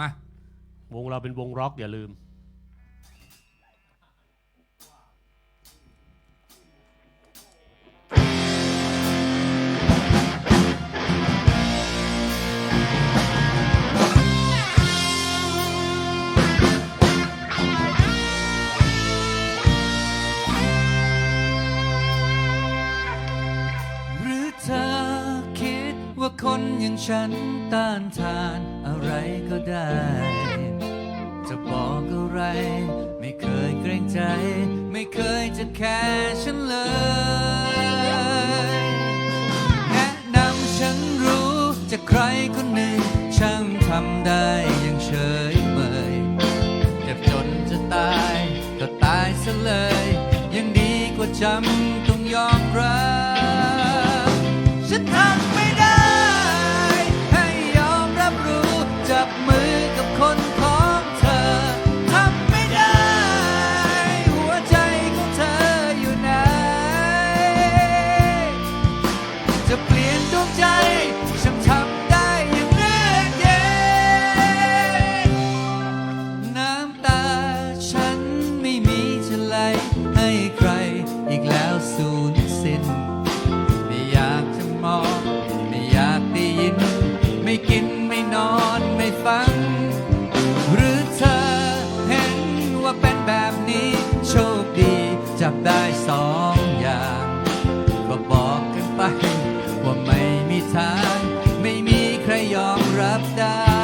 มา วงเราเป็นวงร็อกอย่าลืม หรือเธอคิดว่าคนอย่างฉันต้านทานอะไร ได้ จะบอกอะไร ไม่เคยเกรงใจ ไม่เคยจะแคร์ฉันเลยแนะนำฉันรู้จะใครคนหนึ่ง ช่างทำได้ยังเฉยเมยเจ็บจนจะตาย ก็ตายซะเลย ยังดีกว่าจำต้องยอมรับูญสิ้น ไม่อยากจะมอง ไม่อยากได้ยิน ไม่กินไม่นอนไม่ฟัง หรือเธอเห็นว่าเป็นแบบนี้ โชคดีจับได้สองอย่าง ก็บอกกันไป ว่าไม่มีทาง ไม่มีใครยอมรับได้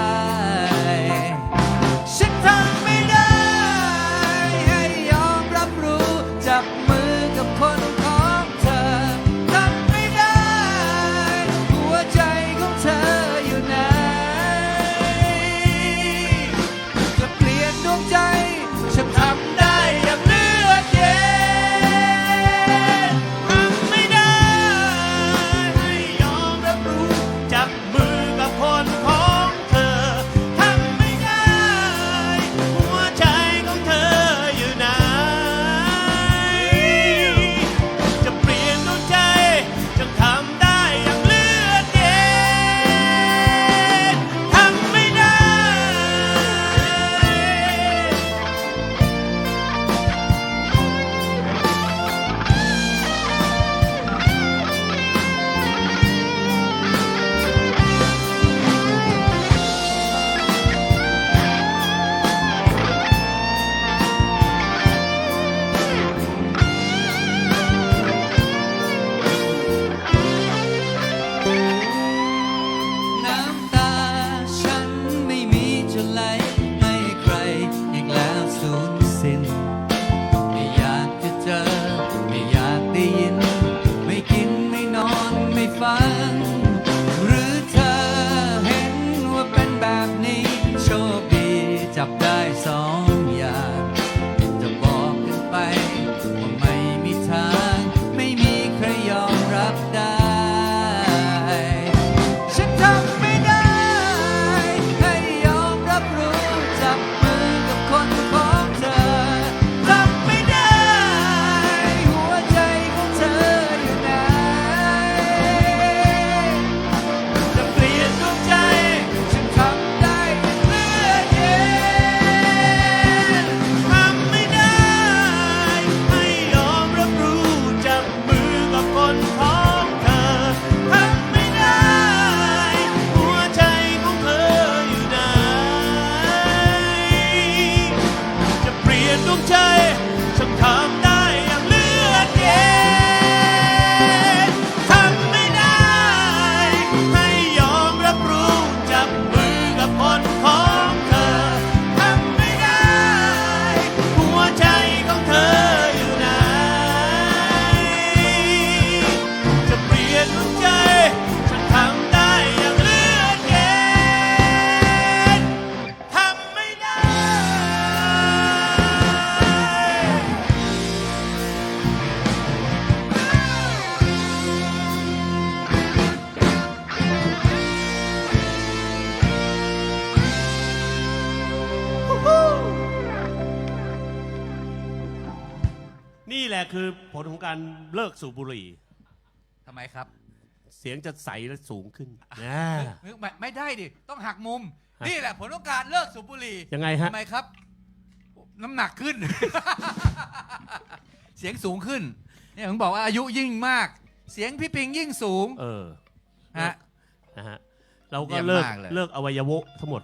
แหละคือผลของการเลิกสูบบุหรี่ ทำไมครับเสียงจะใสและสูงขึ้นนะไม่ได้ดิ ต้องหักมุม นี่แหละผลของการเลิกสูบบุหรี่ยังไงฮะ ทำไมครับ น้ำหนักขึ้น เสียงสูงขึ้นนี่ผมบอกว่าอายุยิ่งมาก เสียงพี่ปิงยิ่งสูงเออฮะ นะฮะเราก็เลิกเลิกอวัยวะทั้งหมด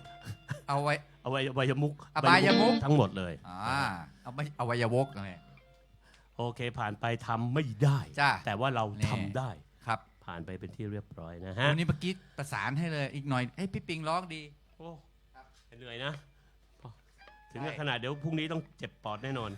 เอาไว้ อวัยวะมุกอบายมุก ทั้งหมดเลย อ่าเอาไม่อวัยวกอะไร โอเคผ่านไปทำไม่ได้ จ้าแต่ว่าเรานี่ทำได้ ครับผ่านไปเป็นที่เรียบร้อยนะฮะวันนี้เมื่อกี้ประสานให้เลยอีกหน่อยให้พี่ปิงร้องดี โอ้เหนื่อยนะ ถึงกับขนาดเดี๋ยวพรุ่งนี้ต้องเจ็บปอดแน่นอน